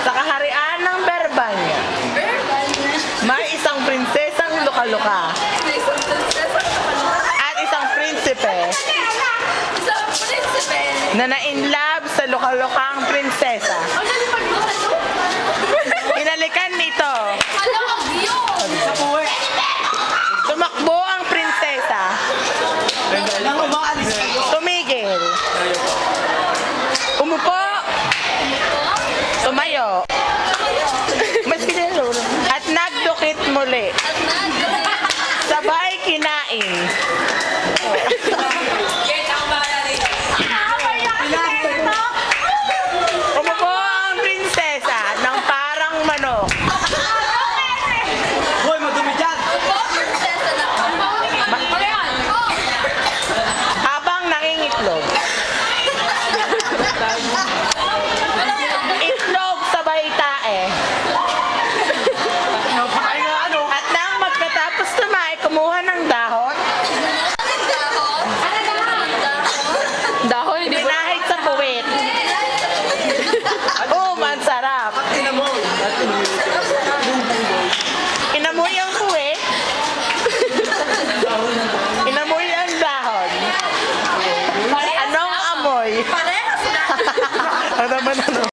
Sa kaharian ng Berbanya, Verbal na. may isang prinsesang luka-luka May isang prinsesa na kapalaran. at isang prinsipe Isang prinsipe. na na-inlove sa luka-lukang prinsesa. Itlog sa baita eh. At nang magkatapos tumae, kumuha ng dahon. Dahon, hindi ba? Binahit sa puwit. Oh, mansarap. At tinamon. At tinamon. Madera, Ana, ah,